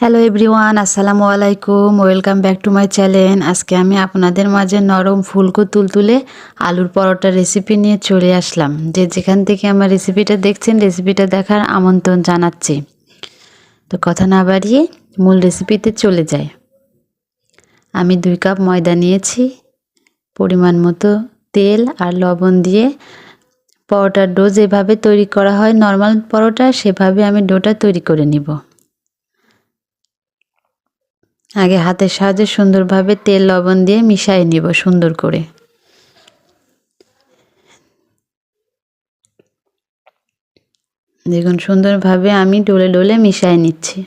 Hello everyone আসসালামু আলাইকুম welcome back to my channel আজকে আমি আপনাদের মাঝে নরম ফুলকো তুলতুলে আলুর পরোটা রেসিপি নিয়ে চলে আসলাম। যে যেখান থেকে আমার রেসিপিটা দেখছেন রেসিপিটা দেখার আমন্ত্রণ জানাচ্ছি। তো কথা না বাড়িয়ে মূল রেসিপিতে চলে যাই। আমি দুই কাপ ময়দা নিয়েছি, পরিমাণ মতো তেল আর লবণ দিয়ে। পরোটার ডো যেভাবে তৈরি করা হয় নর্মাল পরোটা, সেভাবে আমি ডোটা তৈরি করে নিব। আগে হাতের সাহায্যে সুন্দরভাবে তেল, লবণ দিয়ে মিশিয়ে নিব সুন্দর করে। দেখুন, সুন্দরভাবে আমি ডলে ডলে মিশিয়ে নিচ্ছি।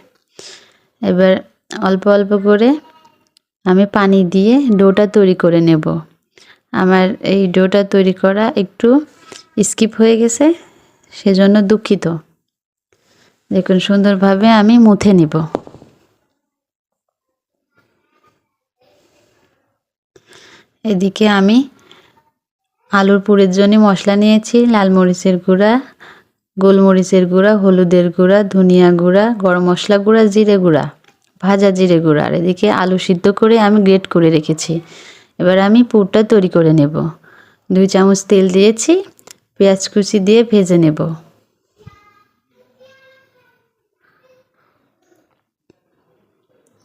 এবার অল্প অল্প করে আমি পানি দিয়ে ডোটা তৈরি করে নেব। আমার এই ডোটা তৈরি করা একটু স্কিপ হয়ে গেছে, সেজন্য দুঃখিত। দেখুন, সুন্দরভাবে আমি মুথে নিব। এদিকে আমি আলুর পুরের জন্য মশলা নিয়েছি, লাল মরিচের গুঁড়া, গোলমরিচের গুঁড়া, হলুদের গুঁড়া, ধনিয়া গুঁড়া, গরম মশলা গুঁড়া, জিরে গুঁড়া, ভাজা জিরে গুঁড়া। আর এদিকে আলু সিদ্ধ করে আমি গ্রেট করে রেখেছি। এবার আমি পুরটা তৈরি করে নেব। দুই চামচ তেল দিয়েছি, পেঁয়াজ কুচি দিয়ে ভেজে নেব।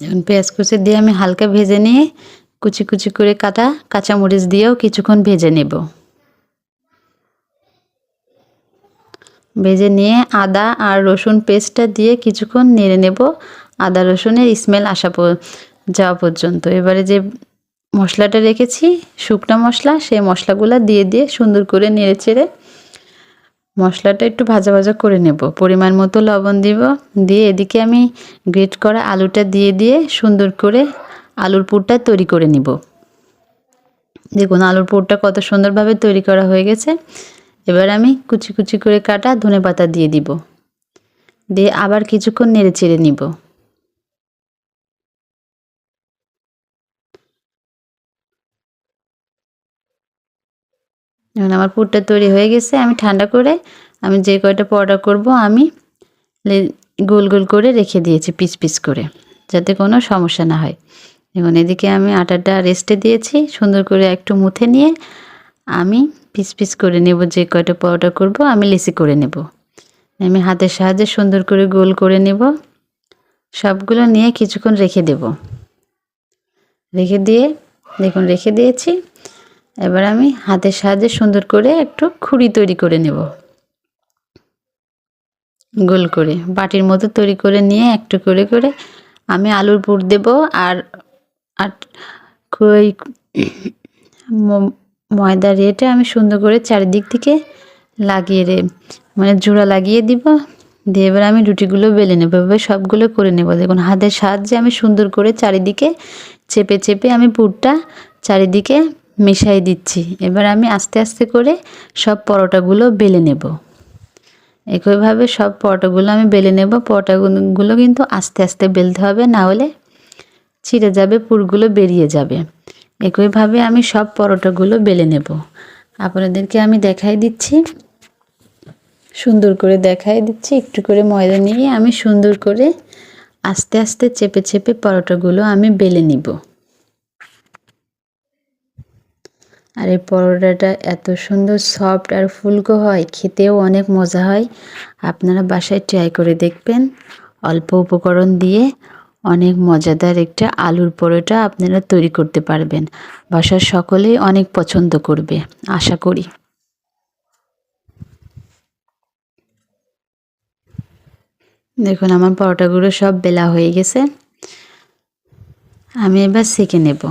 এখন পেঁয়াজ কুচি দিয়ে আমি হালকা ভেজে নিয়ে কুচি কুচি করে কাটা কাঁচামরিচ দিয়েও কিছুক্ষণ ভেজে নেব। ভেজে নিয়ে আদা আর রসুন পেস্টটা দিয়ে কিছুক্ষণ নেড়ে নেব। আদা রসুনের স্মেল আসা যাওয়া পর্যন্ত। এবারে যে মশলাটা রেখেছি, শুকনো মশলা, সেই মশলাগুলো দিয়ে দিয়ে সুন্দর করে নেড়ে চেড়ে মশলাটা একটু ভাজা ভাজা করে নেব। পরিমাণ মতো লবণ দিব। দিয়ে এদিকে আমি গ্রেট করা আলুটা দিয়ে দিয়ে সুন্দর করে আলুর পুরটা তৈরি করে নিব। দেখুন, আলুর পুরটা কত সুন্দরভাবে তৈরি করা হয়ে গেছে। এবার আমি কুচি কুচি করে কাটা ধনে পাতা দিয়ে দিব। দিয়ে আবার কিছুক্ষণ নেড়ে চেড়ে নিব। এখন আমার পুরটা তৈরি হয়ে গেছে। আমি ঠান্ডা করে আমি যে কয়টা পরোটা করব আমি গোল গোল করে রেখে দিয়েছি, পিস পিস করে, যাতে কোনো সমস্যা না হয়। দেখুন এদিকে আমি আটাটা রেস্টে দিয়েছি, সুন্দর করে একটু মুথে নিয়ে আমি পিস পিস করে নেব, যে কয়টা পরোটা করব, আমি লেসি করে নেব। আমি হাতের সাহায্যে সুন্দর করে গোল করে নেব। সবগুলো নিয়ে কিছুক্ষণ রেখে দেব। রেখে দিয়ে, দেখুন, রেখে দিয়েছি। এবার আমি হাতের সাহায্যে সুন্দর করে একটু খুঁড়ি তৈরি করে নেব। গোল করে, বাটির মতো তৈরি করে নিয়ে একটু করে করে আমি আলুর পুর দেব আর আর ওই ময়দা রেটে আমি সুন্দর করে চারিদিক থেকে লাগিয়ে রে মানে জোড়া লাগিয়ে দিব। দিয়ে এবার আমি রুটিগুলো বেলে নেব, এবার সবগুলো করে নেব। দেখুন, হাতের সাহায্যে আমি সুন্দর করে চারিদিকে চেপে চেপে আমি পুরটা চারিদিকে মেশাই দিচ্ছি। এবার আমি আস্তে আস্তে করে সব পরোটাগুলো বেলে নেব। একইভাবে সব পরোটাগুলো আমি বেলে নেব, পরোটাগুলো কিন্তু আস্তে আস্তে বেলতে হবে, না হলে ছিঁড়ে যাবে, পুরগুলো বেরিয়ে যাবে। একইভাবে আমি সব পরোটাগুলো বেলে নেব। আপনাদেরকে আমি দেখাই দিচ্ছি। সুন্দর করে দেখাই দিচ্ছি। একটু করে ময়দা নিয়ে আমি সুন্দর করে আস্তে আস্তে চেপে চেপে পরোটাগুলো আমি বেলে নিব। আর এই পরোটাটা এত সুন্দর সফট আর ফুলকো হয়, খেতেও অনেক মজা হয়। আপনারা বাসায় ট্রাই করে দেখবেন। অল্প উপকরণ দিয়ে অনেক মজাদার একটা আলুর পরোটা আপনারা তৈরি করতে পারবেন। বাসার সকলেই অনেক পছন্দ করবে, আশা করি। দেখুন, আমার পরোটাগুলো সব বেলা হয়ে গেছে। আমি এবার সেঁকে নেব।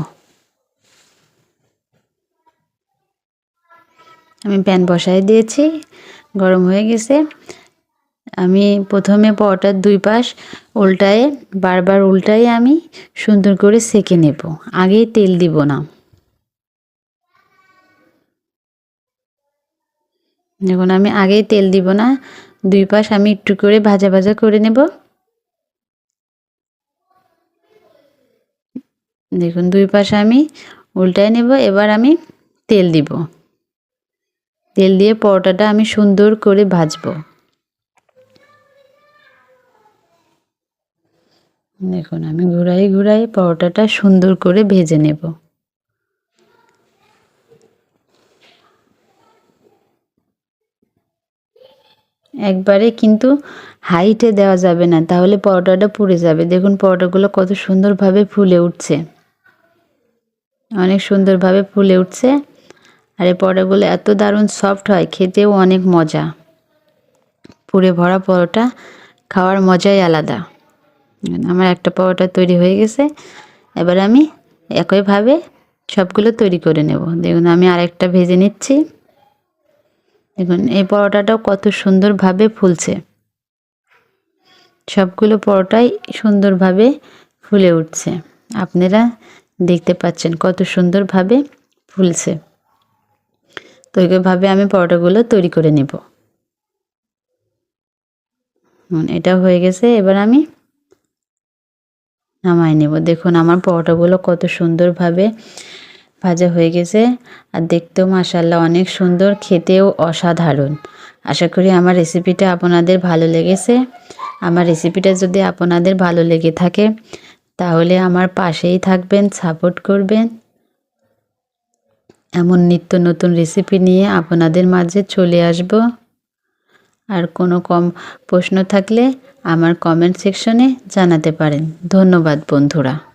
আমি প্যান বসাই দিয়েছি, গরম হয়ে গেছে। আমি প্রথমে পরোটার দুই পাশ উল্টায়ে, বারবার উল্টায়ে আমি সুন্দর করে সেকে নেব। আগেই তেল দিব না। দেখুন, আমি আগেই তেল দিব না। দুই পাশ আমি একটু করে ভাজা ভাজা করে নেব। দেখুন, দুই পাশ আমি উল্টায় নেব। এবার আমি তেল দিব। তেল দিয়ে পরোটাটা আমি সুন্দর করে ভাজবো। দেখুন, আমি ঘুরাই ঘুরাই পরোটাটা সুন্দর করে ভেজে নেব। একবারে কিন্তু হাইটে দেওয়া যাবে না, তাহলে পরোটাটা পুড়ে যাবে। দেখুন, পরোটাগুলো কত সুন্দরভাবে ফুলে উঠছে। অনেক সুন্দরভাবে ফুলে উঠছে। আর এই পরোটাগুলো এত দারুণ সফট হয়, খেতেও অনেক মজা। পুড়ে ভরা পরোটা খাওয়ার মজাই আলাদা। আমার একটা পরোটা তৈরি হয়ে গেছে। এবার আমি একইভাবে সবগুলো তৈরি করে নেব। দেখুন, আমি আরেকটা ভেজে নিচ্ছি। দেখুন, এই পরোটাটাও কত সুন্দরভাবে ফুলছে। সবগুলো পরোটাই সুন্দরভাবে ফুলে উঠছে। আপনারা দেখতে পাচ্ছেন কত সুন্দরভাবে ফুলছে। তো এইভাবে আমি পরোটাগুলো তৈরি করে নেব। এটা হয়ে গেছে। এবার আমি নামাই নেব। দেখুন, আমার পরোটাগুলো কত সুন্দরভাবে ভাজা হয়ে গেছে। আর দেখতেও মাসাল্লাহ অনেক সুন্দর, খেতেও অসাধারণ। আশা করি আমার রেসিপিটা আপনাদের ভালো লেগেছে। আমার রেসিপিটা যদি আপনাদের ভালো লেগে থাকে, তাহলে আমার পাশেই থাকবেন সাপোর্ট করবেন। এমন নিত্য নতুন রেসিপি নিয়ে আপনাদের মাঝে চলে আসব। আর কোনো কম প্রশ্ন থাকলে আমার কমেন্ট সেকশনে জানাতে পারেন। ধন্যবাদ বন্ধুরা।